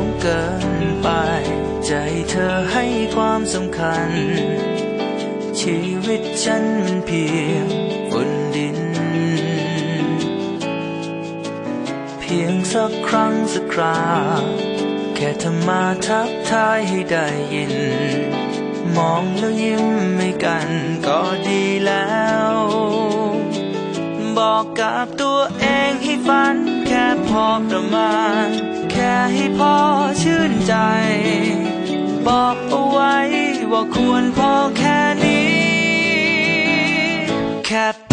งเกินไป ใจเธอให้ความสำคัญ ชีวิตฉันมันเพียงฝุ่นดิน เพียงสักครั้งสักครา แค่เธอมาทักทายให้ได้ยิน มองแล้วยิ้มให้กันก็ดีแล้ว บอกกับตัวเองให้ฝันแค่พอประมาณ ให้พ่อชื่นใจ บอกเอาไว้ว่าควรพอแค่นี้ แค่